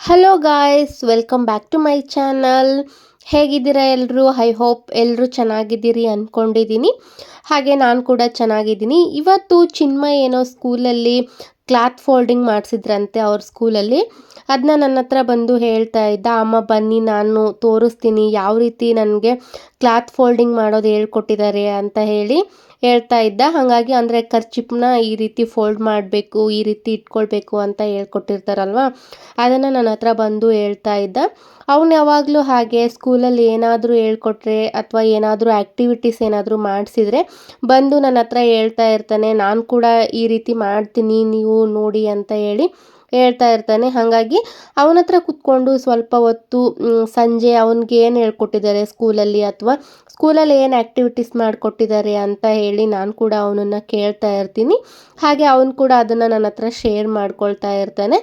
Hello guys welcome back to my channel ಹೇಗಿದ್ದೀರಾ ಎಲ್ಲರೂ I hope ಎಲ್ಲರೂ ಚೆನ್ನಾಗಿದ್ದೀರಿ ಅಂದ್ಕೊಂಡಿದ್ದೀನಿ ಹಾಗೆ ನಾನು ಕೂಡ ಚೆನ್ನಾಗಿದ್ದೀನಿ. ಇವತ್ತು ಚಿನ್ಮಯ್ ಏನೋ ಸ್ಕೂಲಲ್ಲಿ ಕ್ಲಾತ್ ಫೋಲ್ಡಿಂಗ್ ಮಾಡಿಸಿದ್ರಂತೆ ಅವ್ರ ಸ್ಕೂಲಲ್ಲಿ. ಅದನ್ನ ನನ್ನ ಹತ್ರ ಬಂದು ಹೇಳ್ತಾ ಇದ್ದ, ಅಮ್ಮ, ಬನ್ನಿ, ನಾನು ತೋರಿಸ್ತೀನಿ. ಯಾವ ರೀತಿ ನನಗೆ ಕ್ಲಾತ್ ಫೋಲ್ಡಿಂಗ್ ಮಾಡೋದು ಹೇಳ್ಕೊಟ್ಟಿದ್ದಾರೆ? ಅಂತ ಹೇಳಿ. ಹೇಳ್ತಾ ಇದ್ದ. ಹಾಗಾಗಿ ಅಂದರೆ ಖರ್ಚಿಪ್ನ ಈ ರೀತಿ ಫೋಲ್ಡ್ ಮಾಡಬೇಕು, ಈ ರೀತಿ ಇಟ್ಕೊಳ್ಬೇಕು ಅಂತ ಹೇಳ್ಕೊಟ್ಟಿರ್ತಾರಲ್ವಾ? ಅದನ್ನು ನನ್ನ ಹತ್ರ ಬಂದು ಹೇಳ್ತಾ ಇದ್ದ. ಅವನು ಯಾವಾಗಲೂ ಹಾಗೆ ಸ್ಕೂಲಲ್ಲಿ ಏನಾದರೂ ಹೇಳ್ಕೊಟ್ರೆ ಅಥವಾ ಏನಾದರೂ ಆ್ಯಕ್ಟಿವಿಟೀಸ್ ಏನಾದರೂ ಮಾಡಿಸಿದರೆ ಬಂದು ನನ್ನ ಹತ್ರ ಹೇಳ್ತಾ ಇರ್ತಾನೆ. ನಾನು ಕೂಡ ಈ ರೀತಿ ಮಾಡ್ತೀನಿ, ನೀವು ನೋಡಿ ಅಂತ ಹೇಳಿ ಹೇಳ್ತಾ ಇರ್ತಾನೆ. ಹಾಗಾಗಿ ಅವನ ಹತ್ರ ಕುತ್ಕೊಂಡು ಸ್ವಲ್ಪ ಹೊತ್ತು ಸಂಜೆ ಅವನಿಗೆ ಏನು ಹೇಳ್ಕೊಟ್ಟಿದ್ದಾರೆ ಸ್ಕೂಲಲ್ಲಿ ಅಥವಾ ಸ್ಕೂಲಲ್ಲಿ ಏನು ಆ್ಯಕ್ಟಿವಿಟೀಸ್ ಮಾಡಿಕೊಟ್ಟಿದ್ದಾರೆ ಅಂತ ಹೇಳಿ ನಾನು ಕೂಡ ಅವನನ್ನು ಕೇಳ್ತಾ ಇರ್ತೀನಿ. ಹಾಗೆ ಅವನು ಕೂಡ ಅದನ್ನು ನನ್ನ ಹತ್ರ ಶೇರ್ ಮಾಡ್ಕೊಳ್ತಾ ಇರ್ತಾನೆ.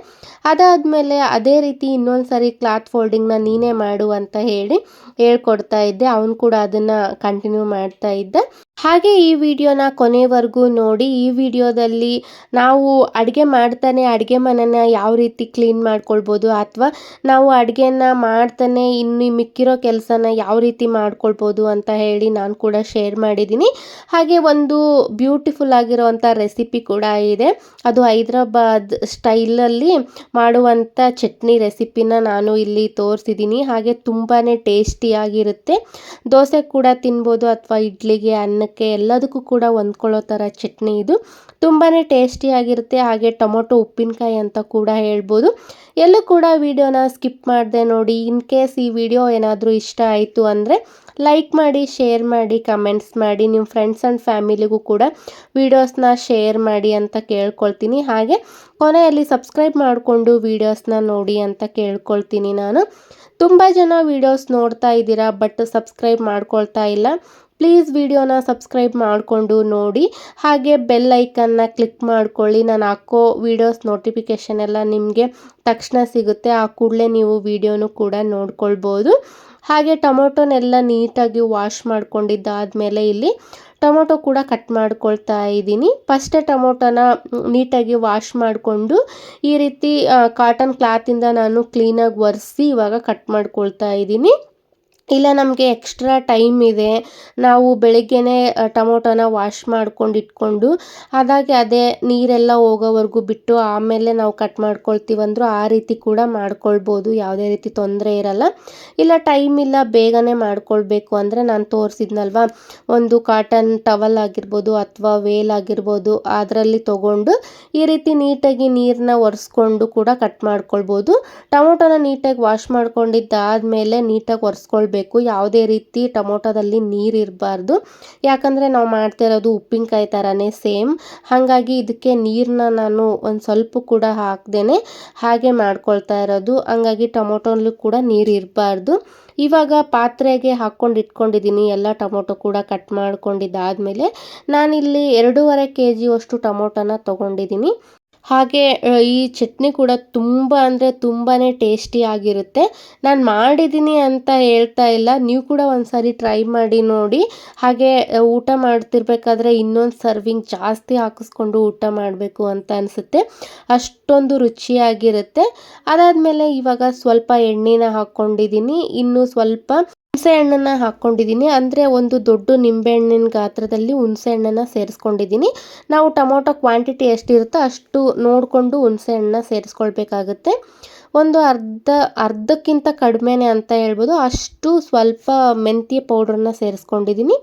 ಅದಾದಮೇಲೆ ಅದೇ ರೀತಿ ಇನ್ನೊಂದು ಸರಿ ಕ್ಲಾತ್ ಫೋಲ್ಡಿಂಗ್ನ ನೀನೇ ಮಾಡು ಅಂತ ಹೇಳಿ ಹೇಳ್ಕೊಡ್ತಾ ಇದ್ದೆ. ಅವನು ಕೂಡ ಅದನ್ನು ಕಂಟಿನ್ಯೂ ಮಾಡ್ತಾ ಇದ್ದ. ಹಾಗೆ ಈ ವಿಡಿಯೋನ ಕೊನೆವರೆಗೂ ನೋಡಿ, ಈ ವಿಡಿಯೋದಲ್ಲಿ ನಾವು ಅಡುಗೆ ಮಾಡ್ತಾನೆ ಅಡುಗೆ ಮನೆನ ಯಾವ ರೀತಿ ಕ್ಲೀನ್ ಮಾಡ್ಕೊಳ್ಬೋದು ಅಥವಾ ನಾವು ಅಡುಗೆನ ಮಾಡ್ತಾನೆ ಇನ್ನು ಮಿಕ್ಕಿರೋ ಕೆಲಸನ ಯಾವ ರೀತಿ ಮಾಡ್ಕೊಳ್ಬೋದು ಅಂತ ಹೇಳಿ ನಾನು ಕೂಡ ಶೇರ್ ಮಾಡಿದ್ದೀನಿ. ಹಾಗೆ ಒಂದು ಬ್ಯೂಟಿಫುಲ್ ಆಗಿರೋವಂಥ ರೆಸಿಪಿ ಕೂಡ ಇದೆ. ಅದು ಹೈದ್ರಾಬಾದ್ ಸ್ಟೈಲಲ್ಲಿ ಮಾಡುವಂಥ ಚಟ್ನಿ ರೆಸಿಪಿನ ನಾನು ಇಲ್ಲಿ ತೋರಿಸಿದ್ದೀನಿ. ಹಾಗೆ ತುಂಬಾ ಟೇಸ್ಟಿಯಾಗಿರುತ್ತೆ ದೋಸೆ ಕೂಡ ತಿನ್ಬೋದು ಅಥವಾ ಇಡ್ಲಿಗೆ ಅನ್ನಕ್ಕೆ ಎಲ್ಲದಕ್ಕೂ ಕೂಡ ಹೊಂದ್ಕೊಳ್ಳೋ ಥರ ಚಟ್ನಿ ಇದು. ತುಂಬಾ ಟೇಸ್ಟಿಯಾಗಿರುತ್ತೆ ಹಾಗೆ ಟೊಮೊಟೊ, ಉಪ್ಪಿನಕಾಯಿ ಅಂತ ಕೂಡ ಹೇಳ್ಬೋದು. ಎಲ್ಲೂ ಕೂಡ ವಿಡಿಯೋನ ಸ್ಕಿಪ್ ಮಾಡಿದೆ ನೋಡಿ. ಇನ್ ಕೇಸ್ ಈ ವಿಡಿಯೋ ಏನಾದರೂ ಇಷ್ಟ ಆಯಿತು ಅಂದರೆ ಲೈಕ್ ಮಾಡಿ, ಶೇರ್ ಮಾಡಿ, ಕಮೆಂಟ್ಸ್ ಮಾಡಿ. ನಿಮ್ಮ ಫ್ರೆಂಡ್ಸ್ ಆ್ಯಂಡ್ ಫ್ಯಾಮಿಲಿಗೂ ಕೂಡ ವೀಡಿಯೋಸ್ನ ಶೇರ್ ಮಾಡಿ ಅಂತ ಕೇಳ್ಕೊಳ್ತೀನಿ. ಹಾಗೆ ಕೊನೆಯಲ್ಲಿ ಸಬ್ಸ್ಕ್ರೈಬ್ ಮಾಡಿಕೊಂಡು ವೀಡಿಯೋಸ್ನ ನೋಡಿ ಅಂತ ಕೇಳ್ಕೊಳ್ತೀನಿ ನಾನು. ತುಂಬ ಜನ ವೀಡಿಯೋಸ್ ನೋಡ್ತಾ ಇದ್ದೀರಾ, ಬಟ್ ಸಬ್ಸ್ಕ್ರೈಬ್ ಮಾಡ್ಕೊಳ್ತಾ ಇಲ್ಲ. ಪ್ಲೀಸ್ ವಿಡಿಯೋನ ಸಬ್ಸ್ಕ್ರೈಬ್ ಮಾಡಿಕೊಂಡು ನೋಡಿ. ಹಾಗೆ ಬೆಲ್ ಐಕನ್ನ ಕ್ಲಿಕ್ ಮಾಡ್ಕೊಳ್ಳಿ. ನಾನು ಹಾಕೋ ವೀಡಿಯೋಸ್ ನೋಟಿಫಿಕೇಷನ್ ಎಲ್ಲ ನಿಮಗೆ ತಕ್ಷಣ ಸಿಗುತ್ತೆ. ಆ ಕೂಡಲೇ ನೀವು ವಿಡಿಯೋನು ಕೂಡ ನೋಡ್ಕೊಳ್ಬೋದು. ಹಾಗೆ ಟೊಮೊಟೊನೆಲ್ಲ ನೀಟಾಗಿ ವಾಶ್ ಮಾಡ್ಕೊಂಡಿದ್ದಾದಮೇಲೆ ಇಲ್ಲಿ ಟೊಮೊಟೊ ಕೂಡ ಕಟ್ ಮಾಡ್ಕೊಳ್ತಾ ಇದ್ದೀನಿ. ಫಸ್ಟೇ ಟೊಮೊಟೊನ ನೀಟಾಗಿ ವಾಶ್ ಮಾಡಿಕೊಂಡು ಈ ರೀತಿ ಕಾಟನ್ ಕ್ಲಾತಿಂದ ನಾನು ಕ್ಲೀನಾಗಿ ಒರೆಸಿ ಇವಾಗ ಕಟ್ ಮಾಡ್ಕೊಳ್ತಾ ಇದ್ದೀನಿ. ಇಲ್ಲ, ನಮಗೆ ಎಕ್ಸ್ಟ್ರಾ ಟೈಮ್ ಇದೆ. ನಾವು ಬೆಳಗ್ಗೆನೇ ಟೊಮೊಟೊನ ವಾಶ್ ಮಾಡ್ಕೊಂಡು ಇಟ್ಕೊಂಡು, ಅದಾಗೆ ಅದೇ ನೀರೆಲ್ಲ ಹೋಗೋವರೆಗೂ ಬಿಟ್ಟು ಆಮೇಲೆ ನಾವು ಕಟ್ ಮಾಡ್ಕೊಳ್ತೀವಂದ್ರೂ ಆ ರೀತಿ ಕೂಡ ಮಾಡ್ಕೊಳ್ಬೋದು. ಯಾವುದೇ ರೀತಿ ತೊಂದರೆ ಇರಲ್ಲ. ಇಲ್ಲ ಟೈಮ್ ಇಲ್ಲ, ಬೇಗನೆ ಮಾಡ್ಕೊಳ್ಬೇಕು ಅಂದರೆ ನಾನು ತೋರಿಸಿದ್ನಲ್ವ? ಒಂದು ಕಾಟನ್ ಟವಲ್ ಆಗಿರ್ಬೋದು ಅಥವಾ ವೇಲ್ ಆಗಿರ್ಬೋದು, ಅದರಲ್ಲಿ ತೊಗೊಂಡು ಈ ರೀತಿ ನೀಟಾಗಿ ನೀರನ್ನ ಒರೆಸ್ಕೊಂಡು ಕೂಡ ಕಟ್ ಮಾಡ್ಕೊಳ್ಬೋದು. ಟೊಮೊಟೊನ ನೀಟಾಗಿ ವಾಶ್ ಮಾಡ್ಕೊಂಡಿದ್ದಾದಮೇಲೆ ನೀಟಾಗಿ ಒರೆಸ್ಕೊಳ್ಬೇಕು. ಯಾವುದೇ ರೀತಿ ಟೊಮೊಟೊದಲ್ಲಿ ನೀರು ಇರಬಾರ್ದು. ಯಾಕಂದರೆ ನಾವು ಮಾಡ್ತಿರೋದು ಉಪ್ಪಿನಕಾಯಿ ಥರನೇ ಸೇಮ್. ಹಾಗಾಗಿ ಇದಕ್ಕೆ ನೀರನ್ನ ನಾನು ಒಂದು ಸ್ವಲ್ಪ ಕೂಡ ಹಾಕ್ದೇನೆ ಹಾಗೆ ಮಾಡ್ಕೊಳ್ತಾ ಇರೋದು. ಹಂಗಾಗಿ ಟೊಮೊಟೊಲ್ಲೂ ಕೂಡ ನೀರು ಇರಬಾರ್ದು. ಇವಾಗ ಪಾತ್ರೆಗೆ ಹಾಕ್ಕೊಂಡು ಇಟ್ಕೊಂಡಿದ್ದೀನಿ ಎಲ್ಲ ಟೊಮೊಟೊ ಕೂಡ ಕಟ್ ಮಾಡ್ಕೊಂಡಿದ್ದಾದಮೇಲೆ ನಾನಿಲ್ಲಿ ಎರಡೂವರೆ ಕೆ ಜಿಯಷ್ಟು ಟೊಮೊಟೊನ ತೊಗೊಂಡಿದ್ದೀನಿ ಹಾಗೆ ಈ ಚಟ್ನಿ ಕೂಡ ತುಂಬ ಅಂದರೆ ತುಂಬಾ ಟೇಸ್ಟಿ ಆಗಿರುತ್ತೆ. ನಾನು ಮಾಡಿದ್ದೀನಿ ಅಂತ ಹೇಳ್ತಾ ಇಲ್ಲ. ನೀವು ಕೂಡ ಒಂದ್ಸರಿ ಸಾರಿ ಟ್ರೈ ಮಾಡಿ ನೋಡಿ. ಹಾಗೆ ಊಟ ಮಾಡ್ತಿರ್ಬೇಕಾದ್ರೆ ಇನ್ನೊಂದು ಸರ್ವಿಂಗ್ ಜಾಸ್ತಿ ಹಾಕಿಸ್ಕೊಂಡು ಊಟ ಮಾಡಬೇಕು ಅಂತ ಅನಿಸುತ್ತೆ. ಅಷ್ಟೊಂದು ರುಚಿಯಾಗಿರುತ್ತೆ. ಅದಾದಮೇಲೆ ಇವಾಗ ಸ್ವಲ್ಪ ಎಣ್ಣೆನ ಹಾಕ್ಕೊಂಡಿದ್ದೀನಿ ಇನ್ನು ಸ್ವಲ್ಪ ಹುಣಸೆ ಹಣ್ಣನ್ನು ಹಾಕ್ಕೊಂಡಿದ್ದೀನಿ ಅಂದರೆ ಒಂದು ದೊಡ್ಡ ನಿಂಬೆಹಣ್ಣಿನ ಗಾತ್ರದಲ್ಲಿ ಹುಣಸೆ ಹಣ್ಣನ್ನು ಸೇರಿಸ್ಕೊಂಡಿದ್ದೀನಿ. ನಾವು ಟೊಮೊಟೊ ಕ್ವಾಂಟಿಟಿ ಎಷ್ಟಿರುತ್ತೋ ಅಷ್ಟು ನೋಡಿಕೊಂಡು ಹುಣಸೆ ಹಣ್ಣನ್ನ ಸೇರಿಸ್ಕೊಳ್ಬೇಕಾಗುತ್ತೆ. ಒಂದು ಅರ್ಧ, ಅರ್ಧಕ್ಕಿಂತ ಕಡಿಮೆನೆ ಅಂತ ಹೇಳ್ಬೋದು. ಅಷ್ಟು ಸ್ವಲ್ಪ ಮೆಂತ್ಯ ಪೌಡ್ರನ್ನ ಸೇರಿಸ್ಕೊಂಡಿದ್ದೀನಿ.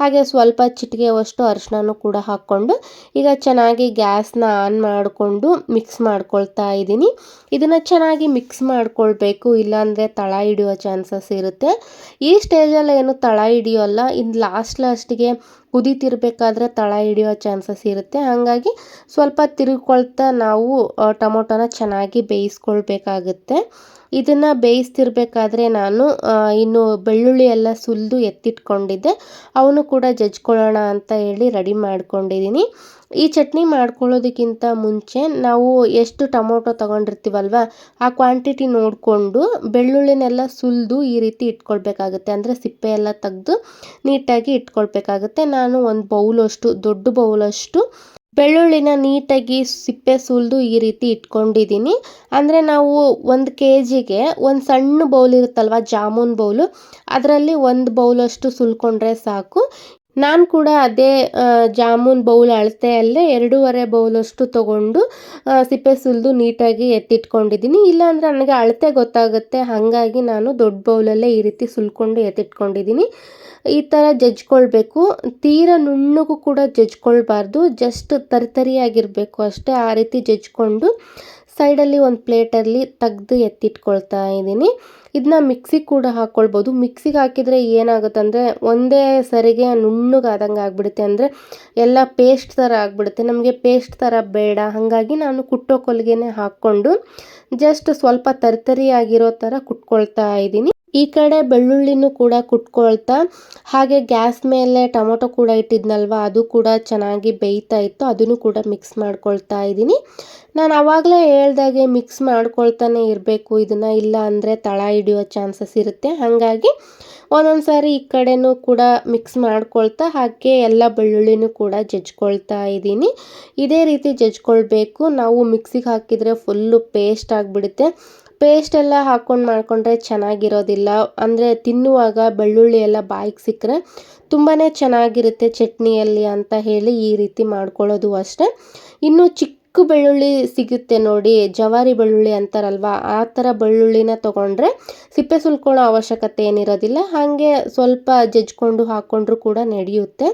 ಹಾಗೆ ಸ್ವಲ್ಪ ಚಿಟಿಕೆವಷ್ಟು ಅರಿಶಿನನೂ ಕೂಡ ಹಾಕ್ಕೊಂಡು, ಈಗ ಚೆನ್ನಾಗಿ ಗ್ಯಾಸ್ನ ಆನ್ ಮಾಡಿಕೊಂಡು ಮಿಕ್ಸ್ ಮಾಡ್ಕೊಳ್ತಾ ಇದ್ದೀನಿ. ಇದನ್ನು ಚೆನ್ನಾಗಿ ಮಿಕ್ಸ್ ಮಾಡ್ಕೊಳ್ಬೇಕು, ಇಲ್ಲಾಂದರೆ ತಳ ಹಿಡಿಯೋ ಚಾನ್ಸಸ್ ಇರುತ್ತೆ. ಈ ಸ್ಟೇಜಲ್ಲಿ ಏನು ತಳ ಹಿಡಿಯೋಲ್ಲ ಇನ್ನು ಲಾಸ್ಟ್ ಲಾಸ್ಟಿಗೆ ಕುದೀತಿರ್ಬೇಕಾದ್ರೆ ತಳ ಹಿಡಿಯೋ ಚಾನ್ಸಸ್ ಇರುತ್ತೆ. ಹಾಗಾಗಿ ಸ್ವಲ್ಪ ತಿರುಗ್ಕೊಳ್ತಾ ನಾವು ಟೊಮೊಟೊನ ಚೆನ್ನಾಗಿ ಬೇಯಿಸ್ಕೊಳ್ಬೇಕಾಗುತ್ತೆ. ಇದನ್ನು ಬೇಯಿಸ್ತಿರ್ಬೇಕಾದ್ರೆ ನಾನು ಇನ್ನು ಬೆಳ್ಳುಳ್ಳಿ ಎಲ್ಲ ಸುಲಿದು ಎತ್ತಿಟ್ಕೊಂಡಿದ್ದೆ. ಅವನು ಕೂಡ ಜಜ್ಕೊಳ್ಳೋಣ ಅಂತ ಹೇಳಿ ರೆಡಿ ಮಾಡ್ಕೊಂಡಿದ್ದೀನಿ ಈ ಚಟ್ನಿ ಮಾಡ್ಕೊಳ್ಳೋದಕ್ಕಿಂತ ಮುಂಚೆ ನಾವು ಎಷ್ಟು ಟೊಮೊಟೊ ತಗೊಂಡಿರ್ತೀವಲ್ವ, ಆ ಕ್ವಾಂಟಿಟಿ ನೋಡಿಕೊಂಡು ಬೆಳ್ಳುಳ್ಳಿನೆಲ್ಲ ಸುಲಿದು ಈ ರೀತಿ ಇಟ್ಕೊಳ್ಬೇಕಾಗುತ್ತೆ. ಅಂದರೆ ಸಿಪ್ಪೆ ಎಲ್ಲ ತೆಗೆದು ನೀಟಾಗಿ ಇಟ್ಕೊಳ್ಬೇಕಾಗುತ್ತೆ. ನಾನು ಒಂದು ಬೌಲಷ್ಟು, ದೊಡ್ಡ ಬೌಲಷ್ಟು ಬೆಳ್ಳುಳ್ಳಿನ ನೀಟಾಗಿ ಸಿಪ್ಪೆ ಸುಲಿದು ಈ ರೀತಿ ಇಟ್ಕೊಂಡಿದ್ದೀನಿ. ಅಂದರೆ ನಾವು ಒಂದು ಕೆ ಜಿಗೆ ಒಂದು ಸಣ್ಣ ಬೌಲ್ ಇರುತ್ತಲ್ವ, ಜಾಮೂನ್ ಬೌಲು, ಅದರಲ್ಲಿ ಒಂದು ಬೌಲಷ್ಟು ಸುಲ್ಕೊಂಡ್ರೆ ಸಾಕು. ನಾನು ಕೂಡ ಅದೇ ಜಾಮೂನ್ ಬೌಲ್ ಅಳತೆಯಲ್ಲೇ ಎರಡೂವರೆ ಬೌಲಷ್ಟು ತೊಗೊಂಡು ಸಿಪ್ಪೆ ಸುಲಿದು ನೀಟಾಗಿ ಎತ್ತಿಟ್ಕೊಂಡಿದ್ದೀನಿ. ಇಲ್ಲಾಂದರೆ ನನಗೆ ಅಳತೆ ಗೊತ್ತಾಗುತ್ತೆ, ಹಾಗಾಗಿ ನಾನು ದೊಡ್ಡ ಬೌಲಲ್ಲೇ ಈ ರೀತಿ ಸುಲ್ಕೊಂಡು ಎತ್ತಿಟ್ಕೊಂಡಿದ್ದೀನಿ. ಈ ಥರ ಜಜ್ಕೊಳ್ಬೇಕು. ತೀರ ನುಣ್ಣಗೂ ಕೂಡ ಜಜ್ಕೊಳ್ಬಾರ್ದು, ಜಸ್ಟ್ ತರಿತರಿಯಾಗಿರಬೇಕು ಅಷ್ಟೇ, ಆ ರೀತಿ ಜಜ್ಕೊಂಡು, ಸೈಡಲ್ಲಿ ಒಂದು ಪ್ಲೇಟಲ್ಲಿ ತೆಗ್ದು ಎತ್ತಿಟ್ಕೊಳ್ತಾ ಇದ್ದೀನಿ. ಇದನ್ನ ಮಿಕ್ಸಿಗೆ ಕೂಡ ಹಾಕ್ಕೊಳ್ಬೋದು ಮಿಕ್ಸಿಗೆ ಹಾಕಿದರೆ ಏನಾಗುತ್ತೆ ಅಂದರೆ ಒಂದೇ ಸರಿಗೆ ನುಣ್ಣಗಾದಂಗೆ ಆಗಿಬಿಡುತ್ತೆ ಅಂದರೆ ಎಲ್ಲ ಪೇಸ್ಟ್ ಥರ ಆಗಿಬಿಡುತ್ತೆ. ನಮಗೆ ಪೇಸ್ಟ್ ಥರ ಬೇಡ. ಹಾಗಾಗಿ ನಾನು ಕುಟ್ಟೋ ಕೊಲ್ಗೆನೆ ಹಾಕ್ಕೊಂಡು ಜಸ್ಟ್ ಸ್ವಲ್ಪ ತರಿತರಿಯಾಗಿರೋ ಥರ ಕುಟ್ಕೊಳ್ತಾ ಇದ್ದೀನಿ. ಈ ಕಡೆ ಬೆಳ್ಳುಳ್ಳಿನೂ ಕೂಡ ಕುಟ್ಕೊಳ್ತಾ, ಹಾಗೆ ಗ್ಯಾಸ್ ಮೇಲೆ ಟೊಮೊಟೊ ಕೂಡ ಇಟ್ಟಿದ್ನಲ್ವ, ಅದು ಕೂಡ ಚೆನ್ನಾಗಿ ಬೇಯ್ತಾ ಇತ್ತು. ಅದನ್ನು ಕೂಡ ಮಿಕ್ಸ್ ಮಾಡ್ಕೊಳ್ತಾ ಇದ್ದೀನಿ. ನಾನು ಆವಾಗಲೇ ಹೇಳ್ದಾಗೆ ಮಿಕ್ಸ್ ಮಾಡ್ಕೊಳ್ತಾನೆ ಇರಬೇಕು. ಇದನ್ನು ಇಲ್ಲ ಅಂದರೆ ತಳ ಹಿಡಿಯೋ ಚಾನ್ಸಸ್ ಇರುತ್ತೆ. ಹಾಗಾಗಿ ಒಂದೊಂದು ಸಾರಿ ಈ ಕಡೆನೂ ಕೂಡ ಮಿಕ್ಸ್ ಮಾಡ್ಕೊಳ್ತಾ ಹಾಗೆ ಎಲ್ಲ ಬೆಳ್ಳುಳ್ಳಿನೂ ಕೂಡ ಜಜ್ಕೊಳ್ತಾ ಇದ್ದೀನಿ. ಇದೇ ರೀತಿ ಜಜ್ಕೊಳ್ಬೇಕು. ನಾವು ಮಿಕ್ಸಿಗೆ ಹಾಕಿದರೆ ಫುಲ್ಲು ಪೇಸ್ಟ್ ಆಗಿಬಿಡುತ್ತೆ. ಪೇಸ್ಟ್ ಎಲ್ಲ ಹಾಕ್ಕೊಂಡು ಮಾಡಿಕೊಂಡ್ರೆ ಚೆನ್ನಾಗಿರೋದಿಲ್ಲ. ಅಂದರೆ ತಿನ್ನುವಾಗ ಬೆಳ್ಳುಳ್ಳಿ ಎಲ್ಲ ಬಾಯಿಗೆ ಸಿಕ್ಕರೆ ತುಂಬಾ ಚೆನ್ನಾಗಿರುತ್ತೆ ಚಟ್ನಿಯಲ್ಲಿ ಅಂತ ಹೇಳಿ ಈ ರೀತಿ ಮಾಡ್ಕೊಳ್ಳೋದು ಅಷ್ಟೇ. ಇನ್ನು ಚಿಕ್ಕ ಬೆಳ್ಳುಳ್ಳಿ ಸಿಗುತ್ತೆ ನೋಡಿ, ಜವಾರಿ ಬೆಳ್ಳುಳ್ಳಿ ಅಂತಾರಲ್ವ? ಆ ಥರ ಬೆಳ್ಳುಳ್ಳಿನ ತೊಗೊಂಡ್ರೆ ಸಿಪ್ಪೆ ಸುಲ್ಕೊಳ್ಳೋ ಅವಶ್ಯಕತೆ ಏನಿರೋದಿಲ್ಲ. ಹಾಗೆ ಸ್ವಲ್ಪ ಜಜ್ಕೊಂಡು ಹಾಕ್ಕೊಂಡ್ರೂ ಕೂಡ ನಡೆಯುತ್ತೆ.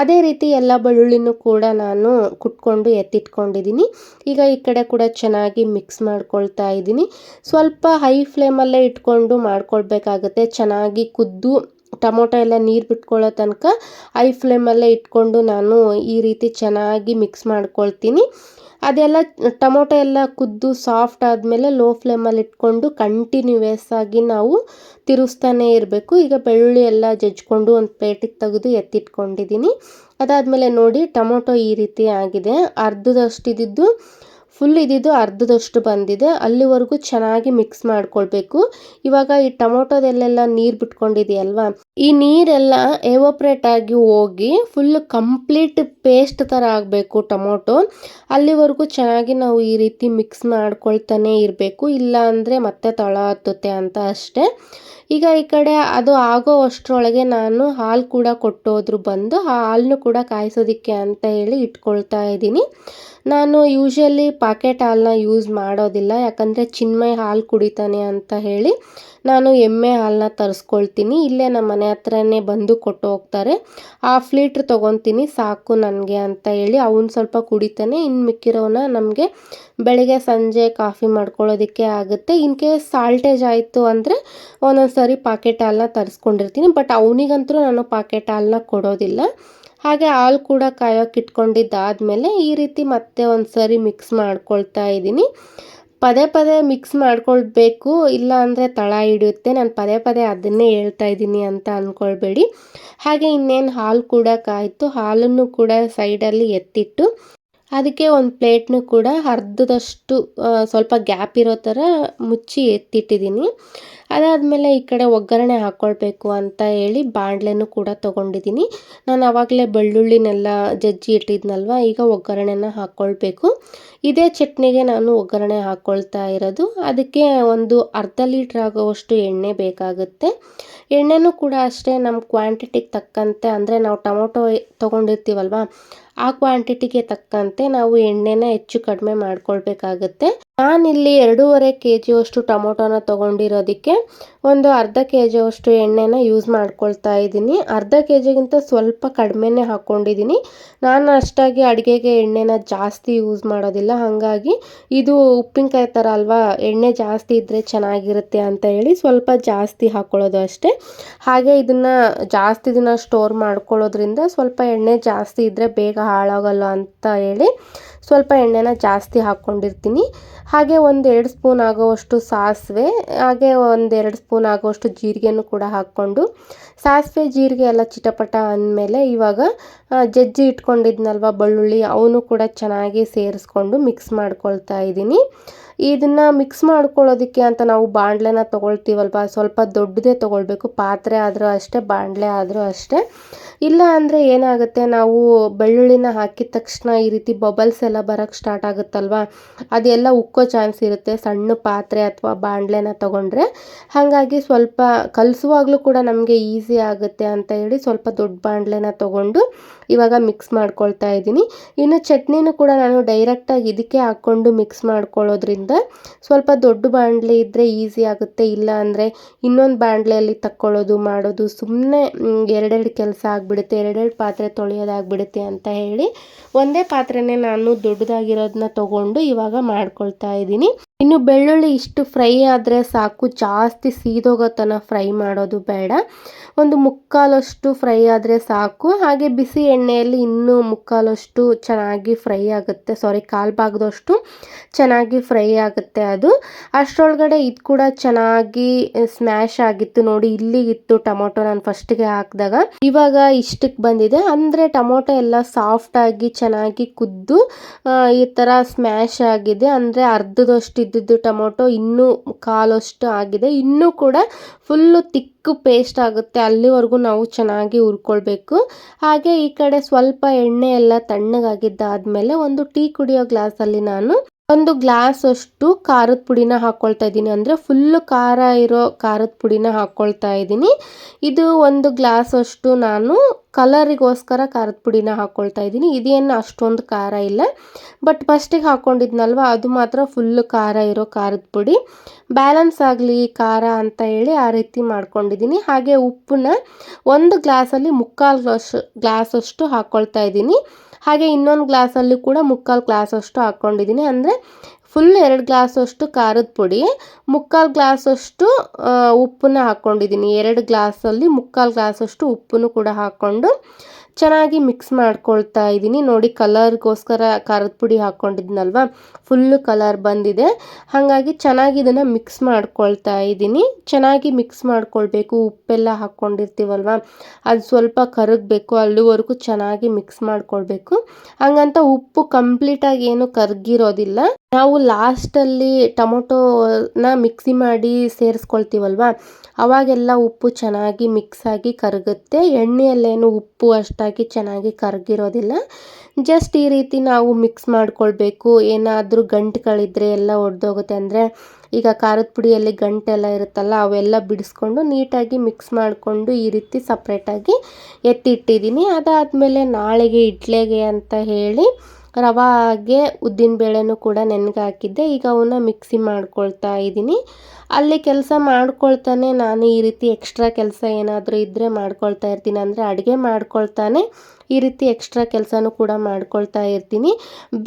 ಅದೇ ರೀತಿ ಎಲ್ಲ ಬೆಳ್ಳುಳ್ಳಿನೂ ಕೂಡ ನಾನು ಕುಟ್ಕೊಂಡು ಎತ್ತಿಟ್ಕೊಂಡಿದ್ದೀನಿ. ಈಗ ಈ ಕಡೆ ಕೂಡ ಚೆನ್ನಾಗಿ ಮಿಕ್ಸ್ ಮಾಡ್ಕೊಳ್ತಾ ಇದ್ದೀನಿ. ಸ್ವಲ್ಪ ಹೈ ಫ್ಲೇಮಲ್ಲೇ ಇಟ್ಕೊಂಡು ಮಾಡ್ಕೊಳ್ಬೇಕಾಗುತ್ತೆ. ಚೆನ್ನಾಗಿ ಕುದ್ದು ಟೊಮೊಟೊ ಎಲ್ಲ ನೀರು ಬಿಟ್ಕೊಳ್ಳೋ ತನಕ ಹೈ ಫ್ಲೇಮಲ್ಲೇ ಇಟ್ಕೊಂಡು ನಾನು ಈ ರೀತಿ ಚೆನ್ನಾಗಿ ಮಿಕ್ಸ್ ಮಾಡ್ಕೊಳ್ತೀನಿ. ಅದೆಲ್ಲ ಟೊಮೊಟೊ ಎಲ್ಲ ಕುದ್ದು ಸಾಫ್ಟ್ ಆದಮೇಲೆ ಲೋ ಫ್ಲೇಮಲ್ಲಿ ಇಟ್ಕೊಂಡು ಕಂಟಿನ್ಯೂಯಸ್ ಆಗಿ ನಾವು ತಿರುಗಿಸ್ತಾನೆ ಇರಬೇಕು. ಈಗ ಬೆಳ್ಳುಳ್ಳಿ ಎಲ್ಲ ಜಜ್ಕೊಂಡು ಒಂದು ಪ್ಲೇಟಿಗೆ ತೆಗೆದು ಎತ್ತಿಟ್ಕೊಂಡಿದ್ದೀನಿ ಅದಾದಮೇಲೆ ನೋಡಿ ಟೊಮೊಟೊ ಈ ರೀತಿ ಆಗಿದೆ. ಅರ್ಧದಷ್ಟು ಇದ್ದಿದ್ದು ಫುಲ್ ಇದ್ದಿದ್ದು ಅರ್ಧದಷ್ಟು ಬಂದಿದೆ. ಅಲ್ಲಿವರೆಗೂ ಚೆನ್ನಾಗಿ ಮಿಕ್ಸ್ ಮಾಡ್ಕೊಳ್ಬೇಕು. ಇವಾಗ ಈ ಟೊಮೊಟೊದಲ್ಲೆಲ್ಲ ನೀರು ಬಿಟ್ಕೊಂಡಿದೆಯಲ್ವಾ? ಈ ನೀರೆಲ್ಲ ಎವೋಪ್ರೇಟ್ ಆಗಿ ಹೋಗಿ ಫುಲ್ ಕಂಪ್ಲೀಟ್ ಪೇಸ್ಟ್ ಥರ ಆಗಬೇಕು ಟೊಮೊಟೊ. ಅಲ್ಲಿವರೆಗೂ ಚೆನ್ನಾಗಿ ನಾವು ಈ ರೀತಿ ಮಿಕ್ಸ್ ಮಾಡ್ಕೊಳ್ತಾನೆ ಇರಬೇಕು. ಇಲ್ಲ ಅಂದರೆ ಮತ್ತೆ ತಳ ಹತ್ತುತ್ತೆ ಅಂತ ಅಷ್ಟೇ. ಈಗ ಈ ಕಡೆ ಅದು ಆಗೋ ಅಷ್ಟರೊಳಗೆ ನಾನು ಹಾಲು ಕೂಡ ಕೊಟ್ಟೋದ್ರು ಬಂದು, ಆ ಹಾಲನ್ನು ಕೂಡ ಕಾಯಿಸೋದಕ್ಕೆ ಅಂತ ಹೇಳಿ ಇಟ್ಕೊಳ್ತಾ ಇದ್ದೀನಿ. ನಾನು ಯೂಶ್ವಲಿ ಪಾಕೆಟ್ ಹಾಲನ್ನ ಯೂಸ್ ಮಾಡೋದಿಲ್ಲ. ಯಾಕಂದರೆ ಚಿನ್ಮಯ್ ಹಾಲು ಕುಡಿತಾನೆ ಅಂತ ಹೇಳಿ ನಾನು ಎಮ್ಮೆ ಹಾಲನ್ನ ತರಿಸ್ಕೊಳ್ತೀನಿ. ಇಲ್ಲೇ ನಮ್ಮ ಮನೆ ಹತ್ರನೇ ಬಂದು ಕೊಟ್ಟು ಹೋಗ್ತಾರೆ. ಹಾಫ್ ಲೀಟ್ರ್ ತೊಗೊತೀನಿ, ಸಾಕು ನನಗೆ ಅಂತ ಹೇಳಿ ಅವನು ಸ್ವಲ್ಪ ಕುಡಿತಾನೆ. ಇನ್ನು ಮಿಕ್ಕಿರೋನ ನಮಗೆ ಬೆಳಗ್ಗೆ ಸಂಜೆ ಕಾಫಿ ಮಾಡ್ಕೊಳ್ಳೋದಕ್ಕೆ ಆಗುತ್ತೆ. ಇನ್ ಕೇಸ್ ಸಾಲ್ಟೇಜ್ ಆಯಿತು ಅಂದರೆ ಒಂದೊಂದು ಸರಿ ಪಾಕೆಟ್ ಹಾಲನ್ನ ತರಿಸ್ಕೊಂಡಿರ್ತೀನಿ. ಬಟ್ ಅವನಿಗಂತೂ ನಾನು ಪಾಕೆಟ್ ಹಾಲನ್ನ ಕೊಡೋದಿಲ್ಲ. ಹಾಗೆ ಹಾಲು ಕೂಡ ಕಾಯೋಕೆ ಇಟ್ಕೊಂಡಿದ್ದಾದಮೇಲೆ ಈ ರೀತಿ ಮತ್ತೆ ಒಂದು ಸರಿ ಮಿಕ್ಸ್ ಮಾಡ್ಕೊಳ್ತಾ ಇದ್ದೀನಿ. ಪದೇ ಪದೇ ಮಿಕ್ಸ್ ಮಾಡ್ಕೊಳ್ಬೇಕು, ಇಲ್ಲ ಅಂದರೆ ತಳ ಹಿಡಿಯುತ್ತೆ. ನಾನು ಪದೇ ಪದೇ ಅದನ್ನೇ ಹೇಳ್ತಾ ಇದ್ದೀನಿ ಅಂತ ಅಂದ್ಕೊಳ್ಬೇಡಿ ಹಾಗೆ ಇನ್ನೇನು ಹಾಲು ಕೂಡ ಕಾಯಿತು. ಹಾಲನ್ನು ಕೂಡ ಸೈಡಲ್ಲಿ ಎತ್ತಿಟ್ಟು ಅದಕ್ಕೆ ಒಂದು ಪ್ಲೇಟ್ನು ಕೂಡ ಅರ್ಧದಷ್ಟು ಸ್ವಲ್ಪ ಗ್ಯಾಪ್ ಇರೋ ಥರ ಮುಚ್ಚಿ ಎತ್ತಿಟ್ಟಿದ್ದೀನಿ. ಅದಾದಮೇಲೆ ಈ ಕಡೆ ಒಗ್ಗರಣೆ ಹಾಕ್ಕೊಳ್ಬೇಕು ಅಂತ ಹೇಳಿ ಬಾಣಲೆನೂ ಕೂಡ ತೊಗೊಂಡಿದ್ದೀನಿ. ನಾನು ಆವಾಗಲೇ ಬೆಳ್ಳುಳ್ಳಿನೆಲ್ಲ ಜಜ್ಜಿ ಇಟ್ಟಿದ್ನಲ್ವ, ಈಗ ಒಗ್ಗರಣೆನ ಹಾಕ್ಕೊಳ್ಬೇಕು ಇದೇ ಚಟ್ನಿಗೆ ನಾನು ಒಗ್ಗರಣೆ ಹಾಕ್ಕೊಳ್ತಾ ಇರೋದು. ಅದಕ್ಕೆ ಒಂದು ಅರ್ಧ ಲೀಟ್ರ್ ಆಗೋವಷ್ಟು ಎಣ್ಣೆ ಬೇಕಾಗುತ್ತೆ. ಎಣ್ಣೆನೂ ಕೂಡ ಅಷ್ಟೇ ನಮ್ಮ ಕ್ವಾಂಟಿಟಿಗೆ ತಕ್ಕಂತೆ, ಅಂದರೆ ನಾವು ಟೊಮೊಟೊ ತೊಗೊಂಡಿರ್ತೀವಲ್ವ, ಆ ಕ್ವಾಂಟಿಟಿಗೆ ತಕ್ಕಂತೆ ನಾವು ಎಣ್ಣೆನ ಹೆಚ್ಚು ಕಡಿಮೆ ಮಾಡ್ಕೊಳ್ಬೇಕಾಗತ್ತೆ. ನಾನಿಲ್ಲಿ ಎರಡೂವರೆ ಕೆ ಜಿಯಷ್ಟು ಟೊಮೊಟೊನ ತೊಗೊಂಡಿರೋದಕ್ಕೆ ಒಂದು ಅರ್ಧ ಕೆ ಜಿಯಷ್ಟು ಎಣ್ಣೆನ ಯೂಸ್ ಮಾಡ್ಕೊಳ್ತಾ ಇದ್ದೀನಿ. ಅರ್ಧ ಕೆ ಜಿಗಿಂತ ಸ್ವಲ್ಪ ಕಡಿಮೆನೇ ಹಾಕ್ಕೊಂಡಿದ್ದೀನಿ ನಾನು ಅಷ್ಟಾಗಿ ಅಡುಗೆಗೆ ಎಣ್ಣೆನ ಜಾಸ್ತಿ ಯೂಸ್ ಮಾಡೋದಿಲ್ಲ. ಹಾಗಾಗಿ ಇದು ಉಪ್ಪಿನಕಾಯಿ ಥರ ಅಲ್ವಾ, ಎಣ್ಣೆ ಜಾಸ್ತಿ ಇದ್ದರೆ ಚೆನ್ನಾಗಿರುತ್ತೆ ಅಂತ ಹೇಳಿ ಸ್ವಲ್ಪ ಜಾಸ್ತಿ ಹಾಕ್ಕೊಳ್ಳೋದು ಅಷ್ಟೇ. ಹಾಗೆ ಇದನ್ನು ಜಾಸ್ತಿ ದಿನ ಸ್ಟೋರ್ ಮಾಡ್ಕೊಳ್ಳೋದ್ರಿಂದ ಸ್ವಲ್ಪ ಎಣ್ಣೆ ಜಾಸ್ತಿ ಇದ್ದರೆ ಬೇಗ ಹಾಳಾಗಲ್ಲ ಅಂತ ಹೇಳಿ ಸ್ವಲ್ಪ ಎಣ್ಣೆನ ಜಾಸ್ತಿ ಹಾಕ್ಕೊಂಡಿರ್ತೀನಿ. ಹಾಗೆ ಒಂದು ಎರಡು ಸ್ಪೂನ್ ಆಗೋವಷ್ಟು ಸಾಸಿವೆ, ಹಾಗೆ ಒಂದೆರಡು ಸ್ಪೂನ್ ಆಗೋವಷ್ಟು ಜೀರಿಗೆನೂ ಕೂಡ ಹಾಕ್ಕೊಂಡು. ಸಾಸಿವೆ, ಜೀರಿಗೆ ಎಲ್ಲ ಚಿಟಪಟ ಅಂದಮೇಲೆ ಇವಾಗ ಜಜ್ಜಿ ಇಟ್ಕೊಂಡಿದ್ನಲ್ವ ಬೆಳ್ಳುಳ್ಳಿ, ಅವನು ಕೂಡ ಚೆನ್ನಾಗಿ ಸೇರಿಸ್ಕೊಂಡು ಮಿಕ್ಸ್ ಮಾಡ್ಕೊಳ್ತಾ ಇದ್ದೀನಿ. ಇದನ್ನು ಮಿಕ್ಸ್ ಮಾಡ್ಕೊಳ್ಳೋದಕ್ಕೆ ಅಂತ ನಾವು ಬಾಣಲೆನ ತೊಗೊಳ್ತೀವಲ್ವ? ಸ್ವಲ್ಪ ದೊಡ್ಡದೇ ತೊಗೊಳ್ಬೇಕು, ಪಾತ್ರೆ ಆದರೂ ಅಷ್ಟೇ, ಬಾಣಲೆ ಆದರೂ ಅಷ್ಟೇ. ಇಲ್ಲ ಅಂದರೆ ಏನಾಗುತ್ತೆ, ನಾವು ಬೆಳ್ಳುಳ್ಳಿನ ಹಾಕಿದ ತಕ್ಷಣ ಈ ರೀತಿ ಬಬಲ್ಸ್ ಎಲ್ಲ ಬರೋಕ್ಕೆ ಸ್ಟಾರ್ಟ್ ಆಗುತ್ತಲ್ವ? ಅದೆಲ್ಲ ಉಕ್ಕೋ ಚಾನ್ಸ್ ಇರುತ್ತೆ, ಸಣ್ಣ ಪಾತ್ರೆ ಅಥವಾ ಬಾಣಲೆನ ತೊಗೊಂಡ್ರೆ. ಹಾಗಾಗಿ ಸ್ವಲ್ಪ ಕಲಿಸುವಾಗಲೂ ಕೂಡ ನಮಗೆ ಈಸಿ ಆಗುತ್ತೆ ಅಂತ ಹೇಳಿ ಸ್ವಲ್ಪ ದೊಡ್ಡ ಬಾಣಲೆನ ತೊಗೊಂಡು ಇವಾಗ ಮಿಕ್ಸ್ ಮಾಡ್ಕೊಳ್ತಾ ಇದ್ದೀನಿ. ಇನ್ನು ಚಟ್ನಿನೂ ಕೂಡ ನಾನು ಡೈರೆಕ್ಟಾಗಿ ಇದಕ್ಕೆ ಹಾಕ್ಕೊಂಡು ಮಿಕ್ಸ್ ಮಾಡ್ಕೊಳ್ಳೋದ್ರಿಂದ ಸ್ವಲ್ಪ ದೊಡ್ಡ ಬಾಣಲೆ ಇದ್ದರೆ ಈಸಿ ಆಗುತ್ತೆ. ಇಲ್ಲ ಅಂದರೆ ಇನ್ನೊಂದು ಬಾಣಲೆಯಲ್ಲಿ ತಕ್ಕೊಳ್ಳೋದು, ಮಾಡೋದು ಸುಮ್ಮನೆ ಎರಡೆರಡು ಕೆಲಸ ಆಗಿಬಿಡುತ್ತೆ. ಎರಡೆರಡು ಪಾತ್ರೆ ತೊಳೆಯೋದಾಗ್ಬಿಡುತ್ತೆ ಅಂತ ಹೇಳಿ ಒಂದೇ ಪಾತ್ರೆನೇ ನಾನು ದೊಡ್ಡದಾಗಿರೋದನ್ನ ತೊಗೊಂಡು ಇವಾಗ ಮಾಡ್ಕೊಳ್ತಾ ಇದ್ದೀನಿ. ಇನ್ನು ಬೆಳ್ಳುಳ್ಳಿ ಇಷ್ಟು ಫ್ರೈ ಆದರೆ ಸಾಕು. ಜಾಸ್ತಿ ಸೀದೋಗೋ ತನಕ ಫ್ರೈ ಮಾಡೋದು ಬೇಡ. ಒಂದು ಮುಕ್ಕಾಲಷ್ಟು ಫ್ರೈ ಆದರೆ ಸಾಕು. ಹಾಗೆ ಬಿಸಿ ಎಣ್ಣೆಯಲ್ಲಿ ಇನ್ನೂ ಮುಕ್ಕಾಲಷ್ಟು ಚೆನ್ನಾಗಿ ಫ್ರೈ ಆಗುತ್ತೆ. ಸಾರಿ, ಕಾಲು ಭಾಗದಷ್ಟು ಚೆನ್ನಾಗಿ ಫ್ರೈ ಆಗುತ್ತೆ ಅದು. ಅಷ್ಟರೊಳಗಡೆ ಇದು ಕೂಡ ಚೆನ್ನಾಗಿ ಸ್ಮ್ಯಾಶ್ ಆಗಿತ್ತು ನೋಡಿ ಇಲ್ಲಿಗಿತ್ತು ಟೊಮೊಟೊ ನಾನು ಫಸ್ಟ್ಗೆ ಹಾಕಿದಾಗ. ಇವಾಗ ಇಷ್ಟಕ್ಕೆ ಬಂದಿದೆ. ಅಂದರೆ ಟೊಮೊಟೊ ಎಲ್ಲ ಸಾಫ್ಟಾಗಿ ಚೆನ್ನಾಗಿ ಕುದ್ದು ಈ ಥರ ಸ್ಮ್ಯಾಶ್ ಆಗಿದೆ. ಅಂದರೆ ಅರ್ಧದಷ್ಟು ಇದ್ದಿದ್ದು ಟೊಮೊಟೊ ಇನ್ನೂ ಕಾಲಷ್ಟು ಆಗಿದೆ. ಇನ್ನೂ ಕೂಡ ಫುಲ್ಲು ತಿಕ್ಕು ಪೇಸ್ಟ್ ಆಗುತ್ತೆ, ಅಲ್ಲಿವರೆಗೂ ನಾವು ಚೆನ್ನಾಗಿ ಹುರ್ಕೊಳ್ಬೇಕು. ಹಾಗೆ ಈ ಕಡೆ ಸ್ವಲ್ಪ ಎಣ್ಣೆ ಎಲ್ಲ ತಣ್ಣಗಾಗಿದ್ದಾದಮೇಲೆ ಒಂದು ಟೀ ಕುಡಿಯೋ ಗ್ಲಾಸಲ್ಲಿ ನಾನು ಒಂದು ಗ್ಲಾಸ್ ಅಷ್ಟು ಖಾರದ ಪುಡಿನ ಹಾಕ್ಕೊಳ್ತಾ ಇದ್ದೀನಿ. ಅಂದರೆ ಫುಲ್ಲು ಖಾರ ಇರೋ ಖಾರದ ಪುಡಿನ ಹಾಕ್ಕೊಳ್ತಾ ಇದ್ದೀನಿ. ಇದು ಒಂದು ಗ್ಲಾಸ್ ಅಷ್ಟು ನಾನು ಕಲರಿಗೋಸ್ಕರ ಖಾರದ ಪುಡಿನ ಹಾಕ್ಕೊಳ್ತಾ ಇದ್ದೀನಿ. ಇದೇನು ಅಷ್ಟೊಂದು ಖಾರ ಇಲ್ಲ. ಬಟ್ ಫಸ್ಟಿಗೆ ಹಾಕ್ಕೊಂಡಿದ್ನಲ್ವ ಅದು ಮಾತ್ರ ಫುಲ್ಲು ಖಾರ ಇರೋ ಖಾರದ ಪುಡಿ. ಬ್ಯಾಲೆನ್ಸ್ ಆಗಲಿ ಖಾರ ಅಂತ ಹೇಳಿ ಆ ರೀತಿ ಮಾಡ್ಕೊಂಡಿದ್ದೀನಿ. ಹಾಗೆ ಉಪ್ಪನ್ನ ಒಂದು ಗ್ಲಾಸಲ್ಲಿ ಮುಕ್ಕಾಲು ಗ್ಲಾಸ್ ಗ್ಲಾಸಷ್ಟು ಹಾಕ್ಕೊಳ್ತಾ ಇದ್ದೀನಿ. ಹಾಗೆ ಇನ್ನೊಂದು ಗ್ಲಾಸಲ್ಲಿ ಕೂಡ ಮುಕ್ಕಾಲು ಗ್ಲಾಸಷ್ಟು ಹಾಕ್ಕೊಂಡಿದ್ದೀನಿ. ಅಂದರೆ ಫುಲ್ ಎರಡು ಗ್ಲಾಸಷ್ಟು ಖಾರದ ಪುಡಿ, ಮುಕ್ಕಾಲು ಗ್ಲಾಸಷ್ಟು ಉಪ್ಪನ್ನ ಹಾಕ್ಕೊಂಡಿದ್ದೀನಿ. ಎರಡು ಗ್ಲಾಸಲ್ಲಿ ಮುಕ್ಕಾಲು ಗ್ಲಾಸಷ್ಟು ಉಪ್ಪನ್ನು ಕೂಡ ಹಾಕ್ಕೊಂಡು ಚೆನ್ನಾಗಿ ಮಿಕ್ಸ್ ಮಾಡ್ಕೊಳ್ತಾ ಇದ್ದೀನಿ. ನೋಡಿ ಕಲರ್ಗೋಸ್ಕರ ಖಾರದ ಪುಡಿ ಹಾಕ್ಕೊಂಡಿದ್ನಲ್ವ? ಫುಲ್ಲು ಕಲರ್ ಬಂದಿದೆ. ಹಾಗಾಗಿ ಚೆನ್ನಾಗಿ ಇದನ್ನು ಮಿಕ್ಸ್ ಮಾಡ್ಕೊಳ್ತಾ ಇದ್ದೀನಿ. ಚೆನ್ನಾಗಿ ಮಿಕ್ಸ್ ಮಾಡ್ಕೊಳ್ಬೇಕು. ಉಪ್ಪೆಲ್ಲ ಹಾಕ್ಕೊಂಡಿರ್ತೀವಲ್ವ? ಅದು ಸ್ವಲ್ಪ ಕರಗಬೇಕು. ಅಲ್ಲಿವರೆಗೂ ಚೆನ್ನಾಗಿ ಮಿಕ್ಸ್ ಮಾಡ್ಕೊಳ್ಬೇಕು. ಹಂಗಂತ ಉಪ್ಪು ಕಂಪ್ಲೀಟಾಗಿ ಏನು ಕರಗಿರೋದಿಲ್ಲ. ನಾವು ಲಾಸ್ಟಲ್ಲಿ ಟೊಮೊಟೊನ ಮಿಕ್ಸಿ ಮಾಡಿ ಸೇರಿಸ್ಕೊಳ್ತೀವಲ್ವ? ಅವಾಗೆಲ್ಲ ಉಪ್ಪು ಚೆನ್ನಾಗಿ ಮಿಕ್ಸ್ ಆಗಿ ಕರಗುತ್ತೆ. ಎಣ್ಣೆಯಲ್ಲೇನು ಉಪ್ಪು ಅಷ್ಟಾಗಿ ಚೆನ್ನಾಗಿ ಕರಗಿರೋದಿಲ್ಲ. ಜಸ್ಟ್ ಈ ರೀತಿ ನಾವು ಮಿಕ್ಸ್ ಮಾಡ್ಕೊಳ್ಬೇಕು. ಏನಾದರೂ ಗಂಟುಗಳಿದ್ರೆ ಎಲ್ಲ ಒಡೆದೋಗುತ್ತೆ ಅಂದರೆ ಈಗ ಖಾರದ ಪುಡಿಯಲ್ಲಿ ಗಂಟೆಲ್ಲ ಇರುತ್ತಲ್ಲ, ಅವೆಲ್ಲ ಬಿಡಿಸ್ಕೊಂಡು ನೀಟಾಗಿ ಮಿಕ್ಸ್ ಮಾಡಿಕೊಂಡು ಈ ರೀತಿ ಸಪ್ರೇಟಾಗಿ ಎತ್ತಿಟ್ಟಿದ್ದೀನಿ. ಅದಾದಮೇಲೆ ನಾಳೆಗೆ ಇಡ್ಲಿಗೆ ಅಂತ ಹೇಳಿ ರವಾಗೆ ಬೇಳೆನೂ ಕೂಡ ನೆನ್ಗೆ ಹಾಕಿದ್ದೆ ಈಗ ಅವನ್ನ ಮಿಕ್ಸಿ ಮಾಡ್ಕೊಳ್ತಾ ಇದ್ದೀನಿ. ಅಲ್ಲಿ ಕೆಲಸ ಮಾಡ್ಕೊಳ್ತಾನೆ. ನಾನು ಈ ರೀತಿ ಎಕ್ಸ್ಟ್ರಾ ಕೆಲಸ ಏನಾದರೂ ಇದ್ದರೆ ಮಾಡ್ಕೊಳ್ತಾ ಇರ್ತೀನಿ. ಅಂದರೆ ಅಡುಗೆ ಮಾಡ್ಕೊಳ್ತಾನೆ. ಈ ರೀತಿ ಎಕ್ಸ್ಟ್ರಾ ಕೆಲಸನೂ ಕೂಡ ಮಾಡ್ಕೊಳ್ತಾ ಇರ್ತೀನಿ.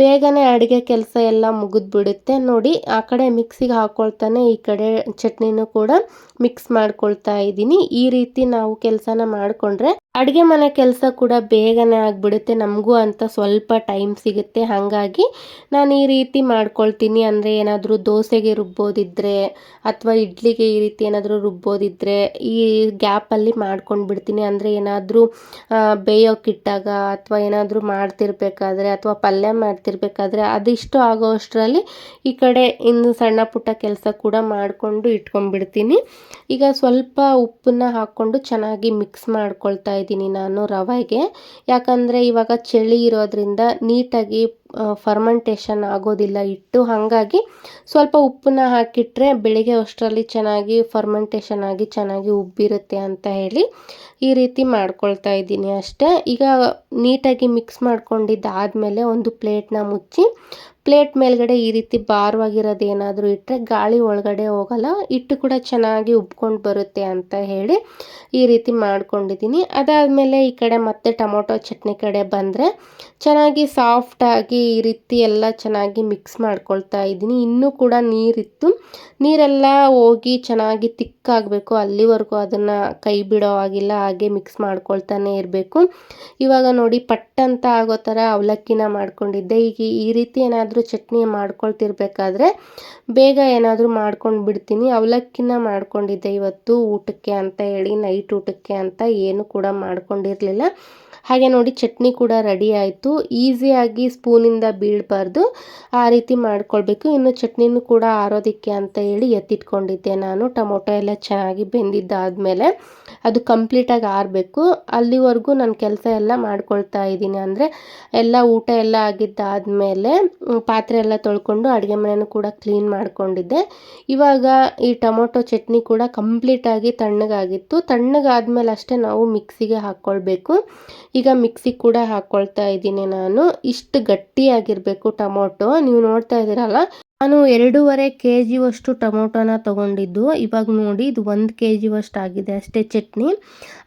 ಬೇಗನೆ ಅಡುಗೆ ಕೆಲಸ ಎಲ್ಲ ಮುಗಿದ್ಬಿಡುತ್ತೆ. ನೋಡಿ, ಆ ಕಡೆ ಮಿಕ್ಸಿಗೆ ಹಾಕ್ಕೊಳ್ತಾನೆ ಈ ಕಡೆ ಚಟ್ನಿನೂ ಕೂಡ ಮಿಕ್ಸ್ ಮಾಡ್ಕೊಳ್ತಾ ಇದ್ದೀನಿ. ಈ ರೀತಿ ನಾವು ಕೆಲಸನ ಮಾಡಿಕೊಂಡ್ರೆ ಅಡುಗೆ ಮನೆ ಕೆಲಸ ಕೂಡ ಬೇಗನೆ ಆಗಿಬಿಡುತ್ತೆ. ನಮಗೂ ಅಂತ ಸ್ವಲ್ಪ ಟೈಮ್ ಸಿಗುತ್ತೆ. ಹಾಗಾಗಿ ನಾನು ಈ ರೀತಿ ಮಾಡ್ಕೊಳ್ತೀನಿ. ಅಂದರೆ ಏನಾದರೂ ದೋಸೆಗೆ ರುಬ್ಬೋದಿದ್ರೆ ಅಥವಾ ಇಡ್ಲಿಗೆ ಈ ರೀತಿ ಏನಾದರೂ ರುಬ್ಬೋದಿದ್ರೆ ಈ ಗ್ಯಾಪಲ್ಲಿ ಮಾಡ್ಕೊಂಡು ಬಿಡ್ತೀನಿ ಅಂದರೆ ಏನಾದರೂ ಬೇಯೋಕ್ಕಿಟ್ಟಾಗ ಅಥವಾ ಏನಾದರೂ ಮಾಡ್ತಿರ್ಬೇಕಾದ್ರೆ ಅಥವಾ ಪಲ್ಯ ಮಾಡ್ತಿರ್ಬೇಕಾದ್ರೆ ಅದಿಷ್ಟು ಆಗೋ ಅಷ್ಟರಲ್ಲಿ ಈ ಕಡೆ ಇನ್ನು ಸಣ್ಣ ಪುಟ್ಟ ಕೆಲಸ ಕೂಡ ಮಾಡಿಕೊಂಡು ಇಟ್ಕೊಂಡ್ಬಿಡ್ತೀನಿ. ಈಗ ಸ್ವಲ್ಪ ಉಪ್ಪನ್ನ ಹಾಕ್ಕೊಂಡು ಚೆನ್ನಾಗಿ ಮಿಕ್ಸ್ ಮಾಡ್ಕೊಳ್ತಾ ಇದ್ದೀನಿ ನಾನು ರವೆಗೆ. ಯಾಕಂದರೆ ಇವಾಗ ಚಳಿ ಇರೋದ್ರಿಂದ ನೀಟಾಗಿ ಫರ್ಮೆಂಟೇಷನ್ ಆಗೋದಿಲ್ಲ. ಇಟ್ಟು ಹಾಗಾಗಿ ಸ್ವಲ್ಪ ಉಪ್ಪನ್ನ ಹಾಕಿಟ್ರೆ ಬೆಳಿಗ್ಗೆ ಅಷ್ಟರಲ್ಲಿ ಚೆನ್ನಾಗಿ ಫರ್ಮೆಂಟೇಷನ್ ಆಗಿ ಚೆನ್ನಾಗಿ ಉಬ್ಬಿರುತ್ತೆ ಅಂತ ಹೇಳಿ ಈ ರೀತಿ ಮಾಡ್ಕೊಳ್ತಾ ಇದ್ದೀನಿ ಅಷ್ಟೇ. ಈಗ ನೀಟಾಗಿ ಮಿಕ್ಸ್ ಮಾಡ್ಕೊಂಡಿದ್ದಾದಮೇಲೆ ಒಂದು ಪ್ಲೇಟ್ನ ಮುಚ್ಚಿ ಪ್ಲೇಟ್ ಮೇಲ್ಗಡೆ ಈ ರೀತಿ ಭಾರವಾಗಿರೋದು ಏನಾದರೂ ಇಟ್ಟರೆ ಗಾಳಿ ಒಳಗಡೆ ಹೋಗಲ್ಲ, ಹಿಟ್ಟು ಕೂಡ ಚೆನ್ನಾಗಿ ಉಬ್ಕೊಂಡು ಬರುತ್ತೆ ಅಂತ ಹೇಳಿ ಈ ರೀತಿ ಮಾಡ್ಕೊಂಡಿದ್ದೀನಿ. ಅದಾದಮೇಲೆ ಈ ಕಡೆ ಮತ್ತೆ ಟೊಮೊಟೊ ಚಟ್ನಿ ಕಡೆ ಬಂದರೆ ಚೆನ್ನಾಗಿ ಸಾಫ್ಟಾಗಿ ಈ ರೀತಿ ಎಲ್ಲ ಚೆನ್ನಾಗಿ ಮಿಕ್ಸ್ ಮಾಡ್ಕೊಳ್ತಾ ಇದ್ದೀನಿ. ಇನ್ನೂ ಕೂಡ ನೀರಿತ್ತು. ನೀರೆಲ್ಲ ಹೋಗಿ ಚೆನ್ನಾಗಿ ತಿಕ್ಕಾಗಬೇಕು ಅಲ್ಲಿವರೆಗೂ ಅದನ್ನು ಕೈ ಬಿಡೋ ಆಗಿಲ್ಲ ಹಾಗೆ ಮಿಕ್ಸ್ ಮಾಡ್ಕೊಳ್ತಾನೆ ಇರಬೇಕು. ಇವಾಗ ನೋಡಿ ಪಟ್ಟಂತ ಆಗೋ ಥರ ಅವಲಕ್ಕಿನ ಮಾಡ್ಕೊಂಡಿದ್ದೆ. ಈಗ ಈ ರೀತಿ ಏನಾದರೂ ಏನಾದರೂ ಚಟ್ನಿ ಮಾಡ್ಕೊಳ್ತಿರ್ಬೇಕಾದ್ರೆ ಬೇಗ ಏನಾದರೂ ಮಾಡ್ಕೊಂಡು ಬಿಡ್ತೀನಿ ಅವಲಕ್ಕಿನ ಮಾಡ್ಕೊಂಡಿದ್ದೆ ಇವತ್ತು. ಊಟಕ್ಕೆ ಅಂತ ಹೇಳಿ, ನೈಟ್ ಊಟಕ್ಕೆ ಅಂತ ಏನು ಕೂಡ ಮಾಡ್ಕೊಂಡಿರಲಿಲ್ಲ. ಹಾಗೆ ನೋಡಿ, ಚಟ್ನಿ ಕೂಡ ರೆಡಿ ಆಯಿತು. ಈಸಿಯಾಗಿ ಸ್ಪೂನಿಂದ ಬೀಳಬಾರ್ದು. ಆ ರೀತಿ ಮಾಡ್ಕೊಳ್ಬೇಕು. ಇನ್ನು ಚಟ್ನಿನೂ ಕೂಡ ಆರೋದಕ್ಕೆ ಅಂತ ಹೇಳಿ ಎತ್ತಿಟ್ಕೊಂಡಿದ್ದೆ ನಾನು. ಟೊಮೊಟೊ ಎಲ್ಲ ಚೆನ್ನಾಗಿ ಬೆಂದಿದ್ದಾದಮೇಲೆ ಅದು ಕಂಪ್ಲೀಟಾಗಿ ಆರಬೇಕು. ಅಲ್ಲಿವರೆಗೂ ನಾನು ಕೆಲಸ ಎಲ್ಲ ಮಾಡ್ಕೊಳ್ತಾ ಇದ್ದೀನಿ. ಅಂದರೆ ಎಲ್ಲ ಊಟ ಎಲ್ಲ ಆಗಿದ್ದಾದಮೇಲೆ ಪಾತ್ರೆ ಎಲ್ಲ ತೊಳ್ಕೊಂಡು ಅಡುಗೆ ಮನೆಯೂ ಕೂಡ ಕ್ಲೀನ್ ಮಾಡಿಕೊಂಡಿದ್ದೆ. ಇವಾಗ ಈ ಟೊಮೊಟೊ ಚಟ್ನಿ ಕೂಡ ಕಂಪ್ಲೀಟಾಗಿ ತಣ್ಣಗಾಗಿತ್ತು. ತಣ್ಣಗಾದ್ಮೇಲೆ ಅಷ್ಟೇ ನಾವು ಮಿಕ್ಸಿಗೆ ಹಾಕ್ಕೊಳ್ಬೇಕು ಈಗ ಮಿಕ್ಸಿ ಕೂಡ ಹಾಕ್ಕೊಳ್ತಾ ಇದ್ದೀನಿ ನಾನು. ಇಷ್ಟು ಗಟ್ಟಿಯಾಗಿರಬೇಕು ಟೊಮೊಟೊ. ನೀವು ನೋಡ್ತಾ ಇದ್ದೀರಲ್ಲ ನಾನು ಎರಡೂವರೆ ಕೆ ಜಿವಷ್ಟು ಟೊಮೊಟೊನ ತೊಗೊಂಡಿದ್ದು, ಇವಾಗ ನೋಡಿ ಇದು ಒಂದು ಕೆ ಜಿವಷ್ಟು ಆಗಿದೆ ಅಷ್ಟೇ ಚಟ್ನಿ.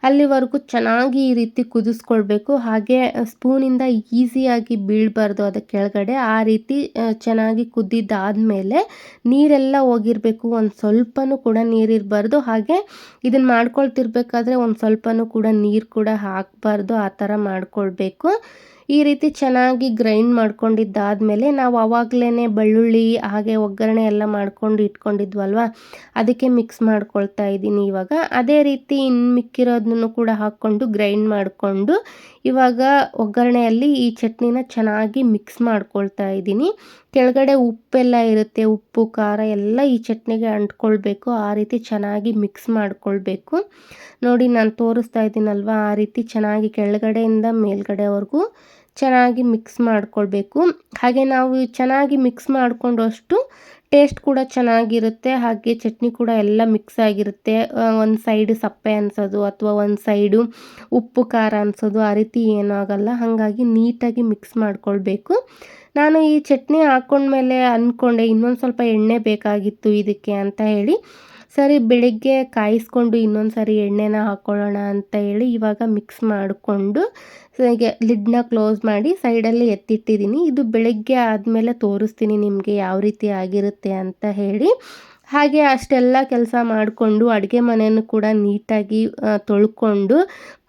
ಅಲ್ಲಿವರೆಗೂ ಚೆನ್ನಾಗಿ ಈ ರೀತಿ ಕುದಿಸ್ಕೊಳ್ಬೇಕು. ಹಾಗೆ ಸ್ಪೂನಿಂದ ಈಸಿಯಾಗಿ ಬೀಳಬಾರ್ದು ಅದ ಕೆಳಗಡೆ. ಆ ರೀತಿ ಚೆನ್ನಾಗಿ ಕುದ್ದಿದ್ದಾದಮೇಲೆ ನೀರೆಲ್ಲ ಹೋಗಿರಬೇಕು. ಒಂದು ಸ್ವಲ್ಪನೂ ಕೂಡ ನೀರಿರಬಾರ್ದು ಹಾಗೆ ಇದನ್ನು ಮಾಡ್ಕೊಳ್ತಿರ್ಬೇಕಾದ್ರೆ ಒಂದು ಸ್ವಲ್ಪನೂ ಕೂಡ ನೀರು ಕೂಡ ಹಾಕಬಾರ್ದು. ಆ ಥರ ಮಾಡ್ಕೊಳ್ಬೇಕು. ಈ ರೀತಿ ಚೆನ್ನಾಗಿ ಗ್ರೈಂಡ್ ಮಾಡ್ಕೊಂಡಿದ್ದಾದಮೇಲೆ ನಾವು ಆವಾಗಲೇ ಬೆಳ್ಳುಳ್ಳಿ, ಹಾಗೆ ಒಗ್ಗರಣೆ ಎಲ್ಲ ಮಾಡ್ಕೊಂಡು ಇಟ್ಕೊಂಡಿದ್ವಲ್ವ? ಅದಕ್ಕೆ ಮಿಕ್ಸ್ ಮಾಡ್ಕೊಳ್ತಾ ಇದ್ದೀನಿ ಇವಾಗ. ಅದೇ ರೀತಿ ಇನ್ನು ಮಿಕ್ಕಿರೋದನ್ನು ಕೂಡ ಹಾಕ್ಕೊಂಡು ಗ್ರೈಂಡ್ ಮಾಡಿಕೊಂಡು ಇವಾಗ ಒಗ್ಗರಣೆಯಲ್ಲಿ ಈ ಚಟ್ನಿನ ಚೆನ್ನಾಗಿ ಮಿಕ್ಸ್ ಮಾಡ್ಕೊಳ್ತಾ ಇದ್ದೀನಿ. ಕೆಳಗಡೆ ಉಪ್ಪೆಲ್ಲ ಇರುತ್ತೆ, ಉಪ್ಪು, ಖಾರ ಎಲ್ಲ ಈ ಚಟ್ನಿಗೆ ಅಂಟ್ಕೊಳ್ಬೇಕು, ಆ ರೀತಿ ಚೆನ್ನಾಗಿ ಮಿಕ್ಸ್ ಮಾಡ್ಕೊಳ್ಬೇಕು. ನೋಡಿ, ನಾನು ತೋರಿಸ್ತಾ ಇದ್ದೀನಲ್ವ, ಆ ರೀತಿ ಚೆನ್ನಾಗಿ ಕೆಳಗಡೆಯಿಂದ ಮೇಲ್ಗಡೆವರೆಗೂ ಚೆನ್ನಾಗಿ ಮಿಕ್ಸ್ ಮಾಡ್ಕೊಳ್ಬೇಕು. ಹಾಗೆ ನಾವು ಚೆನ್ನಾಗಿ ಮಿಕ್ಸ್ ಮಾಡಿಕೊಂಡಷ್ಟು ಟೇಸ್ಟ್ ಕೂಡ ಚೆನ್ನಾಗಿರುತ್ತೆ. ಹಾಗೆ ಚಟ್ನಿ ಕೂಡ ಎಲ್ಲ ಮಿಕ್ಸ್ ಆಗಿರುತ್ತೆ. ಒಂದು ಸೈಡು ಸಪ್ಪೆ ಅನ್ಸೋದು ಅಥವಾ ಒಂದು ಸೈಡು ಉಪ್ಪು, ಖಾರ ಅನ್ಸೋದು ಆ ರೀತಿ ಏನೂ ಆಗೋಲ್ಲ ಹಾಗಾಗಿ ನೀಟಾಗಿ ಮಿಕ್ಸ್ ಮಾಡ್ಕೊಳ್ಬೇಕು. ನಾನು ಈ ಚಟ್ನಿ ಹಾಕ್ಕೊಂಡ್ಮೇಲೆ ಅಂದ್ಕೊಂಡೆ ಇನ್ನೊಂದು ಸ್ವಲ್ಪ ಎಣ್ಣೆ ಬೇಕಾಗಿತ್ತು ಇದಕ್ಕೆ ಅಂತ ಹೇಳಿ. ಸರಿ, ಬೆಳಿಗ್ಗೆ ಕಾಯಿಸ್ಕೊಂಡು ಇನ್ನೊಂದು ಸರಿ ಎಣ್ಣೆನ ಹಾಕ್ಕೊಳ್ಳೋಣ ಅಂತ ಹೇಳಿ ಇವಾಗ ಮಿಕ್ಸ್ ಮಾಡಿಕೊಂಡು ಹೀಗೆ ಲಿಡ್ನ ಕ್ಲೋಸ್ ಮಾಡಿ ಸೈಡಲ್ಲಿ ಎತ್ತಿಟ್ಟಿದ್ದೀನಿ. ಇದು ಬೆಳಗ್ಗೆ ಆದಮೇಲೆ ತೋರಿಸ್ತೀನಿ ನಿಮಗೆ ಯಾವ ರೀತಿ ಆಗಿರುತ್ತೆ ಅಂತ ಹೇಳಿ. ಹಾಗೆ ಅಷ್ಟೆಲ್ಲ ಕೆಲಸ ಮಾಡಿಕೊಂಡು ಅಡುಗೆ ಮನೆಯನ್ನು ಕೂಡ ನೀಟಾಗಿ ತೊಳ್ಕೊಂಡು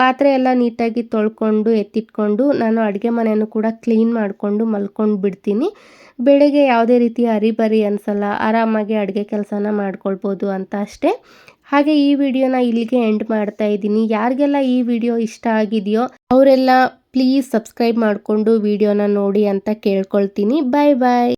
ಪಾತ್ರೆ ಎಲ್ಲ ನೀಟಾಗಿ ತೊಳ್ಕೊಂಡು ಎತ್ತಿಟ್ಕೊಂಡು ನಾನು ಅಡುಗೆ ಮನೆಯನ್ನು ಕೂಡ ಕ್ಲೀನ್ ಮಾಡಿಕೊಂಡು ಮಲ್ಕೊಂಡು ಬಿಡ್ತೀನಿ ಬೆಳಗ್ಗೆ ಯಾವುದೇ ರೀತಿ ಅರಿಬರಿ ಅನಿಸಲ್ಲ, ಆರಾಮಾಗಿ ಅಡುಗೆ ಕೆಲಸನ ಮಾಡ್ಕೊಳ್ಬೋದು ಅಂತ ಅಷ್ಟೇ. ಹಾಗೆ ಈ ವಿಡಿಯೋನ ಇಲ್ಲಿಗೆ ಎಂಡ್ ಮಾಡ್ತಾ ಇದ್ದೀನಿ. ಯಾರಿಗೆಲ್ಲ ಈ ವಿಡಿಯೋ ಇಷ್ಟ ಆಗಿದೆಯೋ ಅವರೆಲ್ಲ ಪ್ಲೀಸ್ ಸಬ್ಸ್ಕ್ರೈಬ್ ಮಾಡಿಕೊಂಡು ವಿಡಿಯೋನ ನೋಡಿ ಅಂತ ಕೇಳ್ಕೊಳ್ತೀನಿ. ಬಾಯ್ ಬಾಯ್